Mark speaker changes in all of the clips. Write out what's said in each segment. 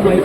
Speaker 1: ਵੀਰ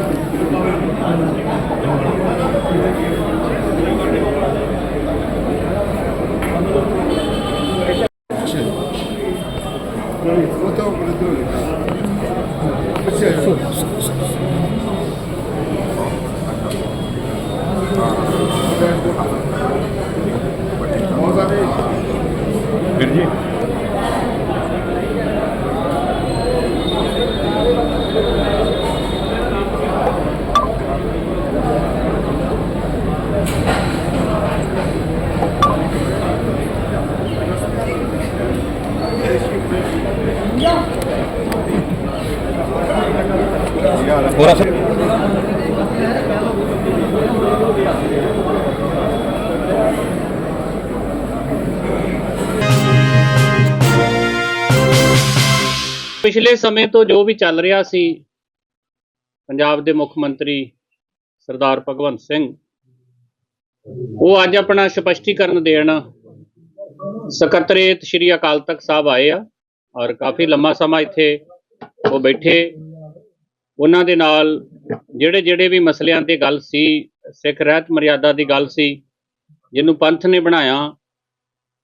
Speaker 2: ਪਿਛਲੇ ਸਮੇਂ ਤੋਂ ਜੋ ਵੀ ਚੱਲ ਰਿਹਾ ਸੀ, ਪੰਜਾਬ ਦੇ ਮੁੱਖ ਮੰਤਰੀ ਸਰਦਾਰ ਭਗਵੰਤ ਸਿੰਘ, ਉਹ ਅੱਜ ਆਪਣਾ ਸਪਸ਼ਟੀਕਰਨ ਦੇਣ ਸਕੱਤਰੇਤ ਸ਼੍ਰੀ ਅਕਾਲ ਤਖਤ ਸਾਹਿਬ ਆਏ ਆ ਔਰ ਕਾਫੀ ਲੰਮਾ ਸਮਾਂ ਇੱਥੇ ਉਹ ਬੈਠੇ। ਉਹਨਾਂ ਦੇ ਨਾਲ ਜਿਹੜੇ ਜਿਹੜੇ ਵੀ ਮਸਲਿਆਂ ਤੇ ਗੱਲ ਸੀ, ਸਿੱਖ ਰਹਿਤ ਮਰਿਆਦਾ ਦੀ ਗੱਲ ਸੀ, ਜਿਹਨੂੰ ਪੰਥ ਨੇ ਬਣਾਇਆ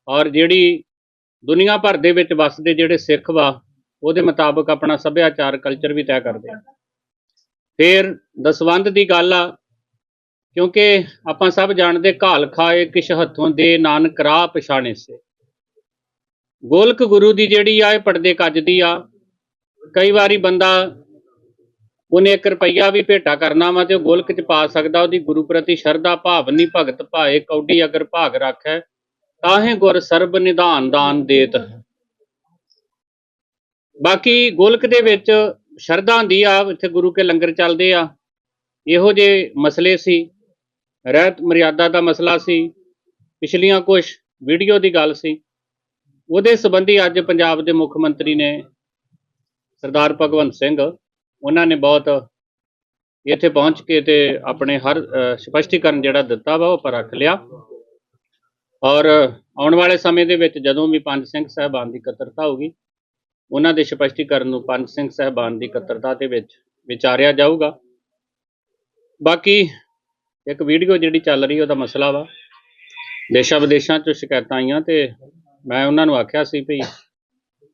Speaker 2: ਔਰ ਜਿਹੜੀ ਦੁਨੀਆ ਭਰ ਦੇ ਵਿੱਚ ਵੱਸਦੇ ਜਿਹੜੇ ਸਿੱਖ ਵਾ ਉਹਦੇ ਮੁਤਾਬਕ ਆਪਣਾ ਸੱਭਿਆਚਾਰ ਕਲਚਰ ਵੀ ਤੈਅ ਕਰਦੇ ਆ। ਫਿਰ ਦਸਵੰਧ ਦੀ ਗੱਲ ਆ, ਕਿਉਂਕਿ ਆਪਾਂ ਸਭ ਜਾਣਦੇ ਘਾਲ ਖਾਏ ਕਿਛ ਹੱਥੋਂ ਦੇ ਨਾਨਕ ਰਾਹ ਪਛਾਣੇ ਸੇ। ਗੋਲਕ ਗੁਰੂ ਦੀ ਜਿਹੜੀ ਆ, ਇਹ ਪੜਦੇ ਕੱਜਦੀ ਆ। ਕਈ ਵਾਰੀ ਬੰਦਾ ਉਹਨੇ 1 ਰੁਪਈਆ ਵੀ ਭੇਟਾ ਕਰਨਾ ਵਾ ਤੇ ਉਹ ਗੋਲਕ ਚ ਪਾ ਸਕਦਾ, ਉਹਦੀ ਗੁਰੂ ਪ੍ਰਤੀ ਸ਼ਰਧਾ ਭਾਵਨੀ ਭਗਤ ਭਾਏ, ਕੌਡੀ ਅਗਰ ਭਾਗ ਰੱਖੈ ਤਾਹੇ ਗੁਰ ਸਰਬ ਨਿਧਾਨ ਦਾਨ ਦੇਤ ਬਾਕੀ ਗੋਲਕ ਦੇ ਵਿੱਚ ਸ਼ਰਧਾ ਹੁੰਦੀ ਆ ਇੱਥੇ ਗੁਰੂ ਕੇ ਲੰਗਰ ਚੱਲਦੇ ਆ। ਇਹੋ ਜਿਹੇ ਮਸਲੇ ਸੀ। ਰਹਿਤ ਮਰਿਆਦਾ ਦਾ ਮਸਲਾ ਸੀ। ਪਿਛਲੀਆਂ ਕੁਝ ਵੀਡੀਓ ਦੀ ਗੱਲ ਸੀ। ਉਹਦੇ ਸੰਬੰਧੀ ਅੱਜ ਪੰਜਾਬ ਦੇ ਮੁੱਖ ਮੰਤਰੀ ਨੇ ਸਰਦਾਰ ਭਗਵੰਤ ਸਿੰਘ ਉਹਨਾਂ ਨੇ ਬਹੁਤ ਇੱਥੇ ਪਹੁੰਚ ਕੇ ਤੇ ਆਪਣੇ ਹਰ ਅ, ਸਪਸ਼ਟੀਕਰਨ ਜਿਹੜਾ ਦਿੱਤਾ ਵਾ ਉਹ ਪਰ ਰੱਖ ਲਿਆ। ਔਰ ਆਉਣ ਵਾਲੇ ਸਮੇਂ ਦੇ ਵਿੱਚ ਜਦੋਂ ਵੀ ਪੰਜ ਸਿੰਘ ਸਾਹਿਬਾਨ ਦੀ ਇਕੱਤਰਤਾ ਹੋਗੀ ਉਹਨਾਂ ਦੇ ਸਪਸ਼ਟੀਕਰਨ ਨੂੰ ਪੰਜ ਸਿੰਘ ਸਾਹਿਬਾਨ ਦੀ ਇਕੱਤਰਤਾ ਦੇ ਵਿੱਚ ਵਿਚਾਰਿਆ ਜਾਊਗਾ। ਬਾਕੀ ਇੱਕ ਵੀਡੀਓ ਜਿਹੜੀ ਚੱਲ ਰਹੀ, ਉਹਦਾ ਮਸਲਾ ਵਾ। ਦੇਸ਼ਾਂ ਵਿਦੇਸ਼ਾਂ ਚੋਂ ਸ਼ਿਕਾਇਤਾਂ ਆਈਆਂ ਤੇ ਮੈਂ ਉਹਨਾਂ ਨੂੰ ਆਖਿਆ ਸੀ ਵੀ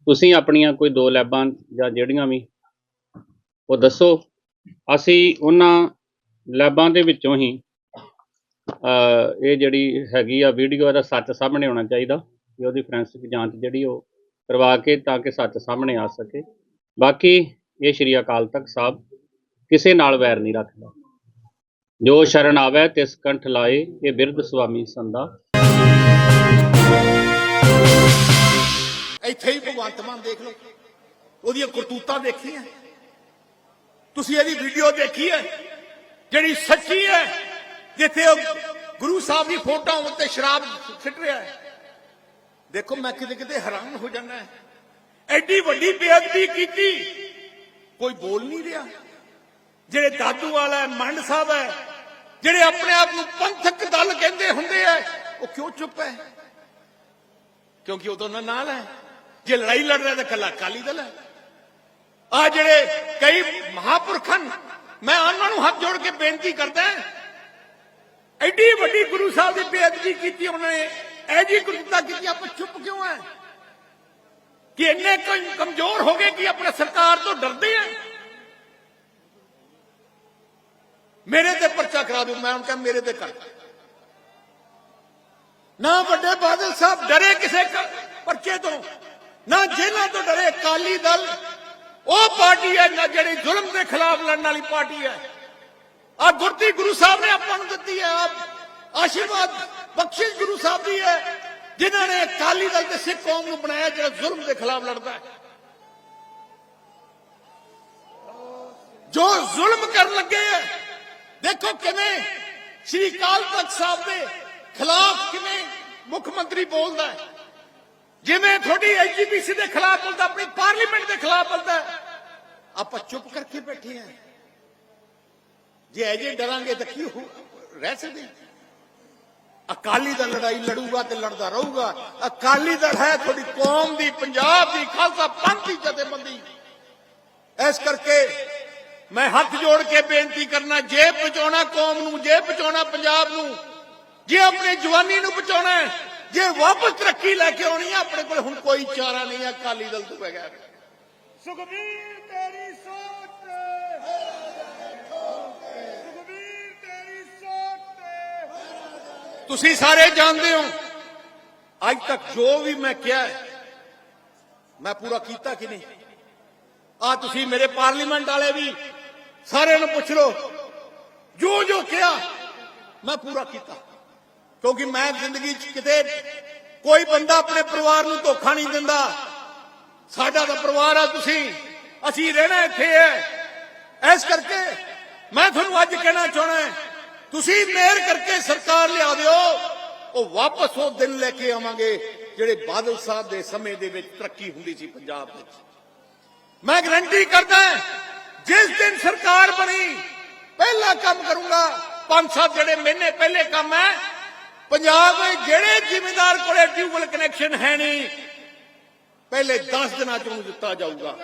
Speaker 2: ਤੁਸੀਂ ਆਪਣੀਆਂ ਕੋਈ ਦੋ ਲੈਬਾਂ ਜਾਂ ਜਿਹੜੀਆਂ ਵੀ, ਉਹ ਦੱਸੋ। ਅਸੀਂ ਉਹਨਾਂ ਲੈਬਾਂ ਦੇ ਵਿੱਚੋਂ ਹੀ ਇਹ ਜਿਹੜੀ ਹੈਗੀ ਆ ਵੀਡੀਓ ਇਹਦਾ ਸੱਚ ਸਾਹਮਣੇ ਆਉਣਾ ਚਾਹੀਦਾ। ਕਿ ਉਹਦੀ ਫੋਰੈਂਸਿਕ ਜਾਂਚ ਜਿਹੜੀ, ਉਹ ਕਰਵਾ ਕੇ ਤਾਂ ਕਿ ਸੱਚ ਸਾਹਮਣੇ ਆ ਸਕੇ। ਬਾਕੀ ਇਹ ਸ਼੍ਰੀ ਅਕਾਲ ਤਖਤ ਸਾਹਿਬ ਕਿਸੇ ਨਾਲ ਵੈਰ ਨਹੀਂ ਰੱਖਦਾ। ਜੋ ਸ਼ਰਨ ਆਵੇ ਤਿਸ ਕੰਠ ਲਾਏ, ਇਹ ਬਿਰਧ ਸੁਆਮੀ ਸੰਦਾ
Speaker 3: ਇੱਥੇ ਹੀ ਭਗਵੰਤ ਮਾਨ ਦੇਖ ਲਓ। ਉਹਦੀਆਂ ਕਰਤੂਤਾਂ ਦੇਖੀਆਂ। ਤੁਸੀਂ ਇਹਦੀ ਵੀਡੀਓ ਦੇਖੀ ਹੈ, ਜਿਹੜੀ ਸੱਚੀ ਹੈ, ਜਿੱਥੇ ਉਹ ਗੁਰੂ ਸਾਹਿਬ ਦੀ ਫੋਟੋ ਉੱਤੇ ਸ਼ਰਾਬ ਸਿੱਟ ਰਿਹਾ ਹੈ। ਦੇਖੋ ਮੈਂ ਕਿਤੇ ਕਿਤੇ ਹੈਰਾਨ ਹੋ ਜਾਂਦਾ ਐਡੀ ਵੱਡੀ ਬੇਅਦਬੀ ਕੀਤੀ। ਕੋਈ ਬੋਲ ਨਹੀਂ ਰਿਹਾ। ਜਿਹੜੇ ਦਾਦੂ ਵਾਲਾ ਹੈ ਮੰਡ ਸਾਹਿਬ ਹੈ ਜਿਹੜੇ ਆਪਣੇ ਆਪ ਨੂੰ ਪੰਥਕ ਦਲ ਕਹਿੰਦੇ ਹੁੰਦੇ ਆ ਉਹ ਕਿਉਂ ਚੁੱਪ ਹੈ? ਕਿਉਂਕਿ ਉਹ ਦੋਨਾਂ ਨਾਲ ਹੈ। ਜੇ ਲੜਾਈ ਲੜ ਰਿਹਾ ਤਾਂ ਕੱਲਾ ਅਕਾਲੀ ਦਲ ਹੈ। ਆ ਜਿਹੜੇ ਕਈ ਮਹਾਪੁਰਖਾਂ ਮੈਂ ਉਹਨਾਂ ਨੂੰ ਹੱਥ ਜੋੜ ਕੇ ਬੇਨਤੀ ਕਰਦਾ ਐਡੀ ਵੱਡੀ ਗੁਰੂ ਸਾਹਿਬ ਦੀ ਬੇਅਦਬੀ ਕੀਤੀ ਉਹਨਾਂ ਨੇ। ਇਹ ਜੀ ਗੁਰਤਾ ਕੀਤੀ ਆਪਾਂ ਚੁੱਪ ਕਿਉਂ ਹੈ ਕਿ ਇੰਨੇ ਕਮਜ਼ੋਰ ਹੋ ਗਏ ਕਿ ਆਪਣੇ ਸਰਕਾਰ ਤੋਂ ਡਰਦੇ ਆ ਮੇਰੇ ਤੇ ਪਰਚਾ ਕਰਾ ਦਿਓ, ਮੈਂ ਉਹਨਾਂ ਮੇਰੇ ਤੇ ਕਰ। ਨਾ ਵੱਡੇ ਬਾਦਲ ਸਾਹਿਬ ਡਰੇ ਕਿਸੇ ਪਰਚੇ ਤੋਂ, ਨਾ ਜੇਲ੍ਹਾਂ ਤੋਂ ਡਰੇ ਅਕਾਲੀ ਦਲ। ਉਹ ਪਾਰਟੀ ਹੈ ਨਾ ਜਿਹੜੀ ਜ਼ੁਲਮ ਦੇ ਖਿਲਾਫ ਲੜਨ ਵਾਲੀ ਪਾਰਟੀ ਹੈ ਆ ਗੁਰਤੀ ਗੁਰੂ ਸਾਹਿਬ ਨੇ ਆਪਾਂ ਨੂੰ ਦਿੱਤੀ ਹੈ ਆਪ ਆਸ਼ੀਰਵਾਦ। ਬਖਸ਼ਿਸ਼ ਗੁਰੂ ਸਾਹਿਬ ਦੀ ਹੈ, ਜਿਨ੍ਹਾਂ ਨੇ ਅਕਾਲੀ ਦਲ ਤੇ ਸਿੱਖ ਕੌਮ ਨੂੰ ਬਣਾਇਆ ਜਿਹੜਾ ਜ਼ੁਲਮ ਦੇ ਖਿਲਾਫ ਲੜਦਾ ਹੈ। ਜੋ ਜ਼ੁਲਮ ਕਰਨ ਲੱਗੇ ਹੈ, ਦੇਖੋ ਕਿਵੇਂ ਸ਼੍ਰੀ ਅਕਾਲ ਤਖਤ ਸਾਹਿਬ ਦੇ ਖਿਲਾਫ ਕਿਵੇਂ ਮੁੱਖ ਮੰਤਰੀ ਬੋਲਦਾ ਹੈ। ਜਿਵੇਂ ਤੁਹਾਡੀ ਐਜੀਪੀਸੀ ਦੇ ਖਿਲਾਫ ਬੋਲਦਾ, ਆਪਣੀ ਪਾਰਲੀਮੈਂਟ ਦੇ ਖਿਲਾਫ ਬੋਲਦਾ ਆਪਾਂ ਚੁੱਪ ਕਰਕੇ ਬੈਠੇ ਹਾਂ। ਜੇ ਅਜੇ ਡਰਾਂਗੇ ਤਾਂ ਕੀ ਰਹਿ ਸਕਦੇ ਹਾਂ? ਅਕਾਲੀ ਦਲ ਲੜਾਈ ਲੜੂਗਾ ਤੇ ਲੜਦਾ ਰਹੂਗਾ। ਅਕਾਲੀ ਦਲ ਹੈ ਤੁਹਾਡੀ ਕੌਮ ਦੀ, ਪੰਜਾਬ ਦੀ, ਖਾਲਸਾ ਪੰਥ ਦੀ ਜਥੇਬੰਦੀ। ਇਸ ਕਰਕੇ ਮੈਂ ਹੱਥ ਜੋੜ ਕੇ ਬੇਨਤੀ ਕਰਨਾ, ਜੇ ਬਚਾਉਣਾ ਕੌਮ ਨੂੰ, ਜੇ ਬਚਾਉਣਾ ਪੰਜਾਬ ਨੂੰ, ਜੇ ਆਪਣੀ ਜਵਾਨੀ ਨੂੰ ਬਚਾਉਣਾ ਜੇ ਵਾਪਸ ਤਰੱਕੀ ਲੈ ਕੇ ਆਉਣੀ ਹੈ, ਆਪਣੇ ਕੋਲ ਹੁਣ ਕੋਈ ਚਾਰਾ ਨਹੀਂ ਹੈ ਅਕਾਲੀ ਦਲ ਤੋਂ ਬਗੈਰ।
Speaker 4: ਸੁਖਬੀਰ ਤੇਰੀ ਸੋਚ
Speaker 3: ਤੁਸੀਂ ਸਾਰੇ ਜਾਣਦੇ ਹੋ। ਅੱਜ ਤੱਕ ਜੋ ਵੀ ਮੈਂ ਕਿਹਾ ਮੈਂ ਪੂਰਾ ਕੀਤਾ ਕਿ ਨਹੀਂ? ਆ ਤੁਸੀਂ ਮੇਰੇ ਪਾਰਲੀਮੈਂਟ ਵਾਲੇ ਵੀ ਸਾਰਿਆਂ ਨੂੰ ਪੁੱਛ ਲਓ। ਜੋ ਜੋ ਕਿਹਾ, ਮੈਂ ਪੂਰਾ ਕੀਤਾ। ਕਿਉਂਕਿ ਮੈਂ ਜ਼ਿੰਦਗੀ 'ਚ ਕਿਤੇ ਕੋਈ ਬੰਦਾ ਆਪਣੇ ਪਰਿਵਾਰ ਨੂੰ ਧੋਖਾ ਨਹੀਂ ਦਿੰਦਾ। ਸਾਡਾ ਤਾਂ ਪਰਿਵਾਰ ਆ ਤੁਸੀਂ। ਅਸੀਂ ਰਹਿਣਾ ਇੱਥੇ ਹੈ। ਇਸ ਕਰਕੇ ਮੈਂ ਤੁਹਾਨੂੰ ਅੱਜ ਕਹਿਣਾ ਚਾਹਣਾ ਤੁਸੀਂ ਮਿਹਰ ਕਰਕੇ ਸਰਕਾਰ ਲਿਆ ਦਿਓ, ਉਹ ਵਾਪਸ ਉਹ ਦਿਨ ਲੈ ਕੇ ਆਵਾਂਗੇ ਜਿਹੜੇ ਬਾਦਲ ਸਾਹਿਬ ਦੇ ਸਮੇਂ ਦੇ ਵਿੱਚ ਤਰੱਕੀ ਹੁੰਦੀ ਸੀ ਪੰਜਾਬ ਵਿੱਚ। ਮੈਂ ਗਰੰਟੀ ਕਰਦਾ ਜਿਸ ਦਿਨ ਸਰਕਾਰ ਬਣੀ, ਪਹਿਲਾ ਕੰਮ ਕਰੂੰਗਾ, ਪੰਜ ਸੱਤ ਜਿਹੜੇ ਮਹੀਨੇ ਪਹਿਲੇ ਕੰਮ ਹੈ, ਪੰਜਾਬ ਦੇ ਜਿਹੜੇ ਜ਼ਿਮੀਂਦਾਰ ਕੋਲੇ ਟਿਊਬਲ ਕਨੈਕਸ਼ਨ ਹੈ ਨਹੀਂ, ਪਹਿਲੇ 10 ਦਿਨਾਂ ਚ ਉਹਨੂੰ ਦਿੱਤਾ ਜਾਊਗਾ।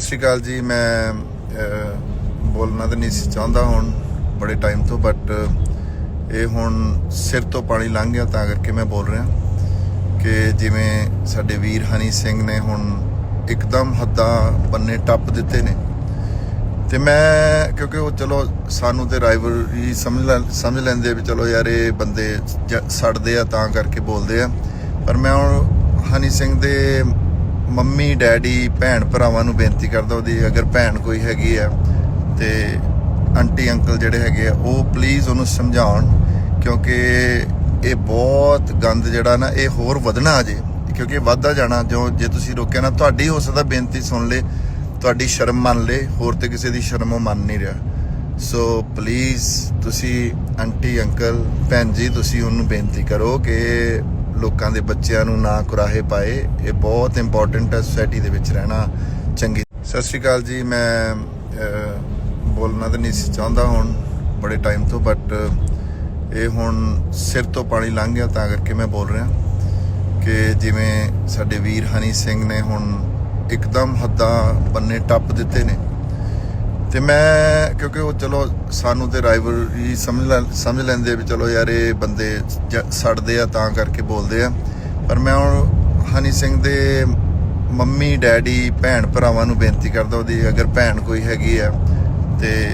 Speaker 5: ਸਤਿ ਸ਼੍ਰੀ ਅਕਾਲ ਜੀ, ਮੈਂ ਬੋਲਣਾ ਤਾਂ ਨਹੀਂ ਸੀ ਚਾਹੁੰਦਾ ਹੁਣ, ਬੜੇ ਟਾਈਮ ਤੋਂ ਬਟ ਇਹ ਹੁਣ ਸਿਰ ਤੋਂ ਪਾਣੀ ਲੰਘ ਗਿਆ, ਤਾਂ ਕਰਕੇ ਮੈਂ ਬੋਲ ਰਿਹਾ ਕਿ ਜਿਵੇਂ ਸਾਡੇ ਵੀਰ ਹਨੀ ਸਿੰਘ ਨੇ ਹੁਣ ਇੱਕਦਮ ਹੱਦਾਂ ਬੰਨੇ ਟੱਪ ਦਿੱਤੇ ਨੇ। ਤੇ ਮੈਂ, ਕਿਉਂਕਿ ਉਹ ਚਲੋ ਸਾਨੂੰ ਤੇ ਰਾਈਵਲਰੀ ਸਮਝ ਲੈ, ਸਮਝ ਲੈਂਦੇ ਵੀ ਚਲੋ ਯਾਰ ਇਹ ਬੰਦੇ ਜ- ਸੜਦੇ ਆ ਤਾਂ ਕਰਕੇ ਬੋਲਦੇ ਆ। ਪਰ ਮੈਂ ਹੁਣ ਹਨੀ ਸਿੰਘ ਦੇ ਮੰਮੀ, ਡੈਡੀ, ਭੈਣ ਭਰਾਵਾਂ ਨੂੰ ਬੇਨਤੀ ਕਰਦਾ ਉਹਦੀ, ਅਗਰ ਭੈਣ ਕੋਈ ਹੈਗੀ ਆ ਤੇ ਆਂਟੀ, ਅੰਕਲ ਜਿਹੜੇ ਹੈਗੇ ਆ, ਉਹ ਪਲੀਜ਼ ਉਹਨੂੰ ਸਮਝਾਉਣ, ਕਿਉਂਕਿ ਇਹ ਬਹੁਤ ਗੰਦ ਜਿਹੜਾ ਨਾ, ਇਹ ਹੋਰ ਵਧਣਾ ਅਜੇ, ਕਿਉਂਕਿ ਵੱਧਦਾ ਜਾਣਾ, ਜੋ ਜੇ ਤੁਸੀਂ ਰੋਕਿਆ ਨਾ, ਤੁਹਾਡੀ ਹੋ ਸਕਦਾ ਬੇਨਤੀ ਸੁਣ ਲੇ, ਤੁਹਾਡੀ ਸ਼ਰਮ ਮੰਨ ਲੇ, ਹੋਰ ਤੇ ਕਿਸੇ ਦੀ ਸ਼ਰਮ ਉਹ ਮੰਨ ਨਹੀਂ ਰਿਹਾ। ਸੋ ਪਲੀਜ਼ ਤੁਸੀਂ ਆਂਟੀ, ਅੰਕਲ, ਭੈਣ ਜੀ, ਤੁਸੀਂ ਉਹਨੂੰ ਬੇਨਤੀ ਕਰੋ ਕਿ ਲੋਕਾਂ ਦੇ ਬੱਚਿਆਂ ਨੂੰ ਨਾ ਕੁਰਾਹੇ ਪਾਏ। ਇਹ ਬਹੁਤ ਇੰਪੋਰਟੈਂਟ ਹੈ ਸੋਸਾਇਟੀ ਦੇ ਵਿੱਚ ਰਹਿਣਾ ਚੰਗੀ। ਸਤਿ ਸ਼੍ਰੀ ਅਕਾਲ ਜੀ, ਮੈਂ ਬੋਲਣਾ ਤਾਂ ਨਹੀਂ ਸੀ ਚਾਹੁੰਦਾ ਹੁਣ, ਬੜੇ ਟਾਈਮ ਤੋਂ ਬਟ ਇਹ ਹੁਣ ਸਿਰ ਤੋਂ ਪਾਣੀ ਲੰਘ ਗਿਆ ਤਾਂ ਕਰਕੇ ਮੈਂ ਬੋਲ ਰਿਹਾ ਕਿ ਜਿਵੇਂ ਸਾਡੇ ਵੀਰ ਹਨੀ ਸਿੰਘ ਨੇ ਹੁਣ ਇੱਕਦਮ ਹੱਦਾਂ ਬੰਨੇ ਟੱਪ ਦਿੱਤੇ ਨੇ। ਤੇ ਮੈਂ, ਕਿਉਂਕਿ ਉਹ ਚਲੋ ਸਾਨੂੰ ਤੇ ਰਾਈਵਲਰੀ ਸਮਝ ਲੈ, ਸਮਝ ਲੈਂਦੇ ਵੀ ਚਲੋ ਯਾਰ ਇਹ ਬੰਦੇ ਜ- ਸੜਦੇ ਆ ਤਾਂ ਕਰਕੇ ਬੋਲਦੇ ਆ। ਪਰ ਮੈਂ ਹੁਣ ਹਨੀ ਸਿੰਘ ਦੇ ਮੰਮੀ, ਡੈਡੀ, ਭੈਣ ਭਰਾਵਾਂ ਨੂੰ ਬੇਨਤੀ ਕਰਦਾ ਉਹਦੀ, ਅਗਰ ਭੈਣ ਕੋਈ ਹੈਗੀ ਆ ਤੇ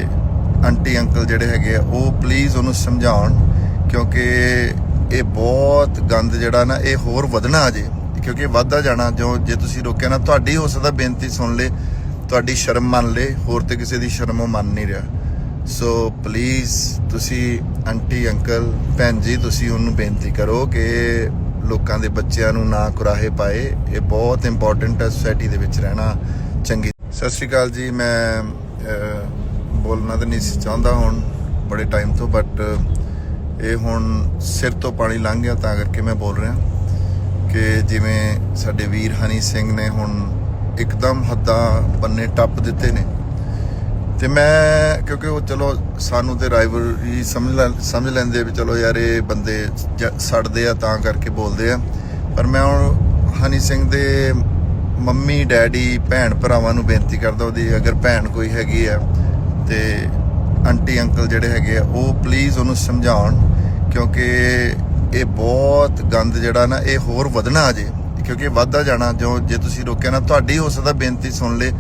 Speaker 5: ਆਂਟੀ, ਅੰਕਲ ਜਿਹੜੇ ਹੈਗੇ ਆ, ਉਹ ਪਲੀਜ਼ ਉਹਨੂੰ ਸਮਝਾਉਣ, ਕਿਉਂਕਿ ਇਹ ਬਹੁਤ ਗੰਦ ਜਿਹੜਾ ਨਾ, ਇਹ ਹੋਰ ਵਧਣਾ ਅਜੇ, ਕਿਉਂਕਿ ਵੱਧਦਾ ਜਾਣਾ, ਜੋ, ਜੇ ਤੁਸੀਂ ਰੋਕਿਆ ਨਾ, ਤੁਹਾਡੀ ਹੋ ਸਕਦਾ ਬੇਨਤੀ ਸੁਣ ਲੇ। ਤੁਹਾਡੀ ਸ਼ਰਮ ਮੰਨ ਲੇ ਹੋਰ ਤੇ ਕਿਸੇ ਦੀ ਸ਼ਰਮ ਉਹ ਮੰਨ ਨਹੀਂ ਰਿਹਾ। ਸੋ ਪਲੀਜ਼ ਤੁਸੀਂ ਆਂਟੀ, ਅੰਕਲ, ਭੈਣ ਜੀ, ਤੁਸੀਂ ਉਹਨੂੰ ਬੇਨਤੀ ਕਰੋ ਕਿ ਲੋਕਾਂ ਦੇ ਬੱਚਿਆਂ ਨੂੰ ਨਾ ਕੁਰਾਹੇ ਪਾਏ। ਇਹ ਬਹੁਤ ਇੰਪੋਰਟੈਂਟ ਹੈ ਸੋਸਾਇਟੀ ਦੇ ਵਿੱਚ ਰਹਿਣਾ ਚੰਗੀ। ਸਤਿ ਸ਼੍ਰੀ ਅਕਾਲ ਜੀ, ਮੈਂ ਬੋਲਣਾ ਤਾਂ ਨਹੀਂ ਸੀ ਚਾਹੁੰਦਾ ਹੁਣ, ਬੜੇ ਟਾਈਮ ਤੋਂ ਬਟ ਇਹ ਹੁਣ ਸਿਰ ਤੋਂ ਪਾਣੀ ਲੰਘ ਗਿਆ ਤਾਂ ਕਰਕੇ ਮੈਂ ਬੋਲ ਰਿਹਾ ਕਿ ਜਿਵੇਂ ਸਾਡੇ ਵੀਰ ਹਨੀ ਸਿੰਘ ਨੇ ਹੁਣ ਇੱਕਦਮ ਹੱਦਾਂ ਬੰਨੇ ਟੱਪ ਦਿੱਤੇ ਨੇ। ਤੇ ਮੈਂ, ਕਿਉਂਕਿ ਉਹ ਚਲੋ ਸਾਨੂੰ ਤੇ ਰਾਈਵਲਰੀ ਸਮਝ ਲੈ, ਸਮਝ ਲੈਂਦੇ ਵੀ ਚਲੋ ਯਾਰ ਇਹ ਬੰਦੇ ਜ- ਸੜਦੇ ਆ ਤਾਂ ਕਰਕੇ ਬੋਲਦੇ ਆ। ਪਰ ਮੈਂ ਹੁਣ ਹਨੀ ਸਿੰਘ ਦੇ ਮੰਮੀ, ਡੈਡੀ, ਭੈਣ ਭਰਾਵਾਂ ਨੂੰ ਬੇਨਤੀ ਕਰਦਾ ਉਹਦੀ, ਅਗਰ ਭੈਣ ਕੋਈ ਹੈਗੀ ਆ ਤੇ ਆਂਟੀ, ਅੰਕਲ ਜਿਹੜੇ ਹੈਗੇ ਆ, ਉਹ ਪਲੀਜ਼ ਉਹਨੂੰ ਸਮਝਾਉਣ, ਕਿਉਂਕਿ ਇਹ ਬਹੁਤ ਗੰਦ ਜਿਹੜਾ ਨਾ, ਇਹ ਹੋਰ ਵਧਣਾ ਅਜੇ ਕਿਉਂਕਿ ਵੱਧਦਾ ਜਾਣਾ, ਜੋ ਜੇ ਤੁਸੀਂ ਰੋਕਿਆ ਨਾ, ਤੁਹਾਡੀ ਹੋ ਸਕਦਾ ਬੇਨਤੀ ਸੁਣ ਲੇ,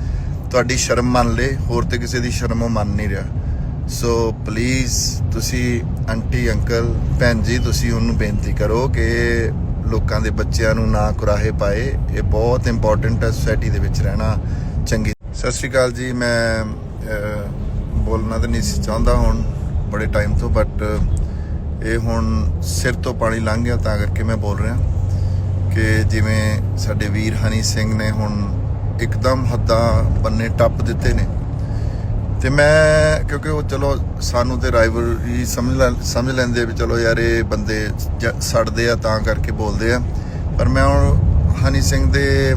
Speaker 5: ਤੁਹਾਡੀ ਸ਼ਰਮ ਮੰਨ ਲੇ, ਹੋਰ ਤੇ ਕਿਸੇ ਦੀ ਸ਼ਰਮ ਉਹ ਮੰਨ ਨਹੀਂ ਰਿਹਾ। ਸੋ ਪਲੀਜ਼ ਤੁਸੀਂ ਆਂਟੀ, ਅੰਕਲ, ਭੈਣ ਜੀ, ਤੁਸੀਂ ਉਹਨੂੰ ਬੇਨਤੀ ਕਰੋ ਕਿ ਲੋਕਾਂ ਦੇ ਬੱਚਿਆਂ ਨੂੰ ਨਾ ਕੁਰਾਹੇ ਪਾਏ। ਇਹ ਬਹੁਤ ਇੰਪੋਰਟੈਂਟ ਹੈ ਸੋਸਾਇਟੀ ਦੇ ਵਿੱਚ ਰਹਿਣਾ ਚੰਗੀ। ਸਤਿ ਸ਼੍ਰੀ ਅਕਾਲ ਜੀ, ਮੈਂ ਬੋਲਣਾ ਤਾਂ ਨਹੀਂ ਚਾਹੁੰਦਾ ਹੁਣ, ਬੜੇ ਟਾਈਮ ਤੋਂ ਬਟ ਇਹ ਹੁਣ ਸਿਰ ਤੋਂ ਪਾਣੀ ਲੰਘ ਗਿਆ ਤਾਂ ਕਰਕੇ ਮੈਂ ਬੋਲ ਰਿਹਾ। ਕਿ ਜਿਵੇਂ ਸਾਡੇ ਵੀਰ ਹਨੀ ਸਿੰਘ ਨੇ ਹੁਣ ਇੱਕਦਮ ਹੱਦਾਂ ਬੰਨੇ ਟੱਪ ਦਿੱਤੇ ਨੇ। ਤੇ ਮੈਂ, ਕਿਉਂਕਿ ਉਹ ਚਲੋ ਸਾਨੂੰ ਤੇ ਰਾਈਵਲਰੀ ਸਮਝ ਲੈ, ਸਮਝ ਲੈਂਦੇ ਵੀ ਚਲੋ ਯਾਰ ਇਹ ਬੰਦੇ ਜ- ਸੜਦੇ ਆ ਤਾਂ ਕਰਕੇ ਬੋਲਦੇ ਆ। ਪਰ ਮੈਂ ਹੁਣ ਹਨੀ ਸਿੰਘ ਦੇ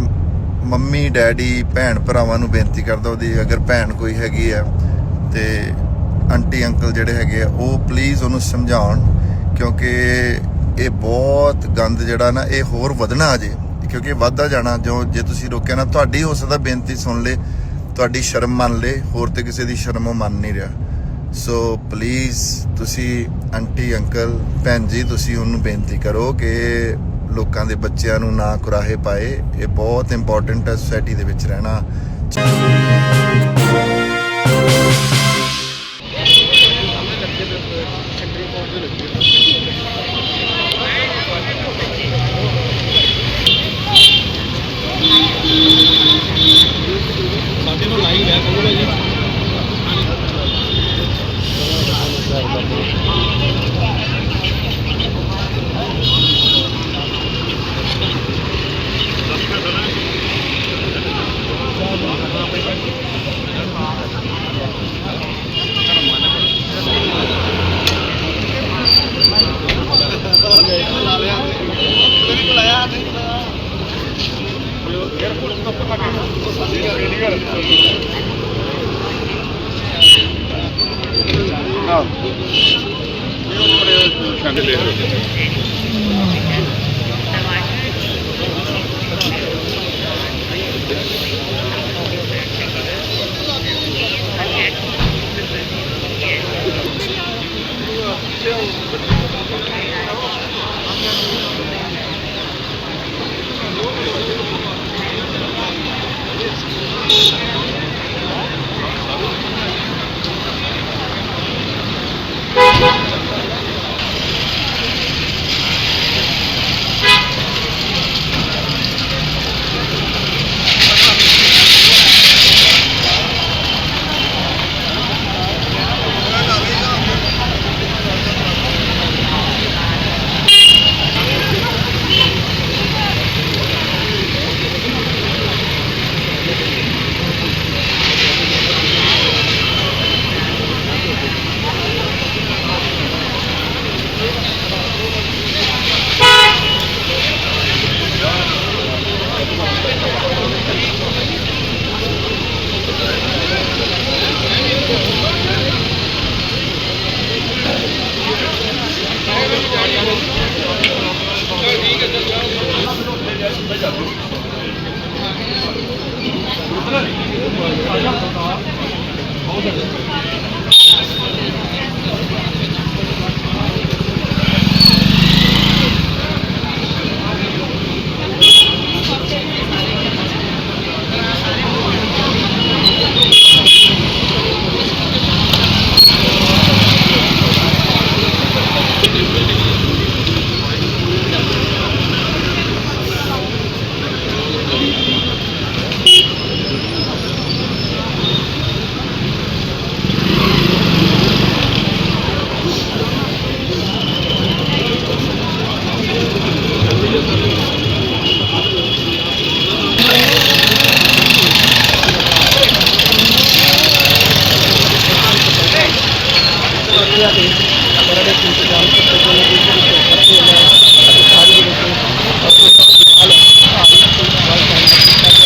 Speaker 5: ਮੰਮੀ, ਡੈਡੀ, ਭੈਣ ਭਰਾਵਾਂ ਨੂੰ ਬੇਨਤੀ ਕਰਦਾ ਉਹਦੀ, ਅਗਰ ਭੈਣ ਕੋਈ ਹੈਗੀ ਆ ਤੇ ਆਂਟੀ, ਅੰਕਲ ਜਿਹੜੇ ਹੈਗੇ ਆ, ਉਹ ਪਲੀਜ਼ ਉਹਨੂੰ ਸਮਝਾਉਣ, ਕਿਉਂਕਿ ਇਹ ਬਹੁਤ ਗੰਦ ਜਿਹੜਾ ਨਾ, ਇਹ ਹੋਰ ਵਧਣਾ ਅਜੇ, ਕਿਉਂਕਿ ਵੱਧਦਾ ਜਾਣਾ। ਜੋ, ਜੇ ਤੁਸੀਂ ਰੋਕਿਆ ਨਾ, ਤੁਹਾਡੀ ਹੋ ਸਕਦਾ ਬੇਨਤੀ ਸੁਣ ਲੇ, ਤੁਹਾਡੀ ਸ਼ਰਮ ਮੰਨ ਲੇ, ਹੋਰ ਤੇ ਕਿਸੇ ਦੀ ਸ਼ਰਮ ਉਹ ਮੰਨ ਨਹੀਂ ਰਿਹਾ। ਸੋ ਪਲੀਜ਼ ਤੁਸੀਂ ਆਂਟੀ, ਅੰਕਲ, ਭੈਣ ਜੀ, ਤੁਸੀਂ ਉਹਨੂੰ ਬੇਨਤੀ ਕਰੋ ਕਿ ਲੋਕਾਂ ਦੇ ਬੱਚਿਆਂ ਨੂੰ ਨਾ ਕੁਰਾਹੇ ਪਾਏ। ਇਹ ਬਹੁਤ ਇੰਪੋਰਟੈਂਟ ਹੈ ਸੋਸਾਇਟੀ ਦੇ ਵਿੱਚ ਰਹਿਣਾ